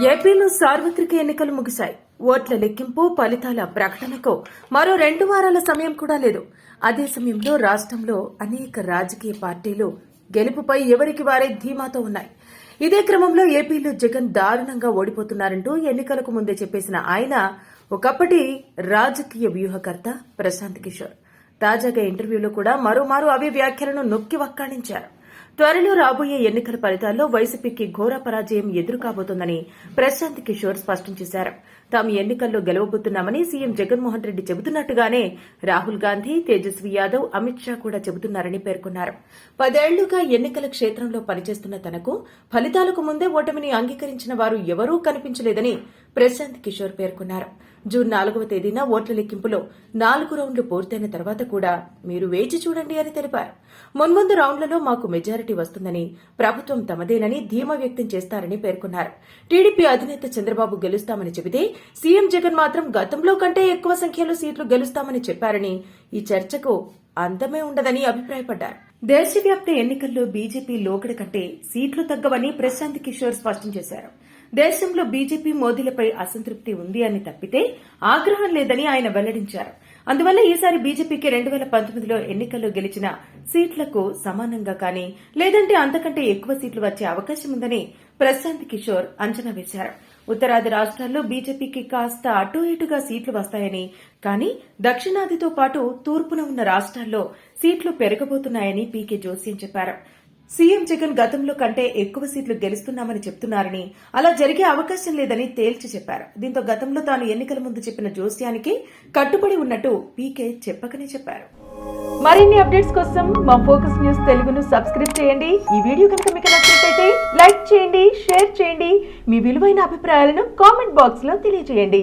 ఏపీలో సార్వత్రిక ఎన్నికలు ముగిశాయి. ఓట్ల లెక్కింపు ఫలితాల ప్రకటనకు మరో రెండు వారాల సమయం కూడా లేదు. అదే సమయంలో రాష్ట్రంలో అనేక రాజకీయ పార్టీలు గెలుపుపై ఎవరికి వారే ధీమాతో ఉన్నాయి. ఇదే క్రమంలో ఏపీలో జగన్ దారుణంగా ఓడిపోతున్నారంటూ ఎన్నికలకు ముందే చెప్పేసిన ఆయన ఒకప్పటి రాజకీయ వ్యూహకర్త ప్రశాంత్ కిషోర్. తాజాగా ఇంటర్వ్యూలో కూడా మరోమారు అవే వ్యాఖ్యలను నొక్కి వక్కాణించారు. త్వరలో రాబోయే ఎన్నికల ఫలితాల్లో వైసీపీకి ఘోర పరాజయం ఎదురుకాబోతోందని ప్రశాంత్ కిషోర్ స్పష్టం చేశారు. తాము ఎన్నికల్లో గెలవబోతున్నామని సీఎం జగన్మోహన్ రెడ్డి చెబుతున్నట్టుగానే రాహుల్ గాంధీ తేజస్వి యాదవ్ అమిత్ షా కూడా చెబుతున్నారని పేర్కొన్నారు. పదేళ్ళుగా ఎన్నికల క్షేత్రంలో పనిచేస్తున్న తనకు ఫలితాలకు ముందే ఓటమిని అంగీకరించిన వారు ఎవరూ కనిపించలేదని ప్రశాంత్ కిషోర్ పేర్కొన్నారు. జూన్ నాలుగవ తేదీన ఓట్ల లెక్కింపులో నాలుగు రౌండ్లు పూర్తయిన తర్వాత కూడా మీరు వేచి చూడండి అని తెలిపారు. మున్ముందు రౌండ్లలో మాకు మెజారిటీ వస్తుందని ప్రభుత్వం తమదేనని ధీమా వ్యక్తం చేస్తారని పేర్కొన్నారు. టీడీపీ అధినేత చంద్రబాబు గెలుస్తామని చెబితే సీఎం జగన్ మాత్రం గతంలో కంటే ఎక్కువ సంఖ్యలో సీట్లు గెలుస్తామని చెప్పారని ఈ చర్చకు అంతమే ఉండదని అభిప్రాయపడ్డారు. దేశవ్యాప్త ఎన్నికల్లో బీజేపీ లోకడ కంటే సీట్లు తగ్గవని ప్రశాంత్ కిషోర్ స్పష్టం చేశారు. దేశంలో బీజేపీ మోదీలపై అసంతృప్తి ఉంది అని తప్పితే ఆగ్రహం లేదని ఆయన వెల్లడించారు. అందువల్ల ఈసారి బీజేపీకి రెండు వేల పంతొమ్మిదిలో ఎన్నికల్లో గెలిచిన సీట్లకు సమానంగా కానీ లేదంటే అంతకంటే ఎక్కువ సీట్లు వచ్చే అవకాశం ఉందని ప్రశాంత్ కిషోర్ అంచనా వేశారు. ఉత్తరాది రాష్ట్రాల్లో బీజేపీకి కాస్త అటు ఇటుగా సీట్లు వస్తాయని కానీ దక్షిణాదితో పాటు తూర్పున ఉన్న రాష్ట్రాల్లో సీట్లు పెరగబోతున్నాయని పీకే జోస్యం చెప్పారు. సీఎం జగన్ గతంలో కంటే ఎక్కువ సీట్లు గెలుస్తున్నామని చెప్తున్నారని అలా జరిగే అవకాశం లేదని తేల్చి చెప్పారు. దీంతో గతంలో తాను ఎన్నికల ముందు చెప్పిన జోస్యానికి కట్టుబడి ఉన్నట్టు పీకే చెప్పకనే చెప్పారు. మరిన్ని అప్డేట్స్ కోసం మా ఫోకస్ న్యూస్ తెలుగును సబ్స్క్రైబ్ చేయండి. ఈ వీడియో కనుక మీకు నచ్చినట్లయితే లైక్ చేయండి షేర్ చేయండి. మీ విలువైన అభిప్రాయాలను కామెంట్ బాక్స్లో తెలియజేయండి.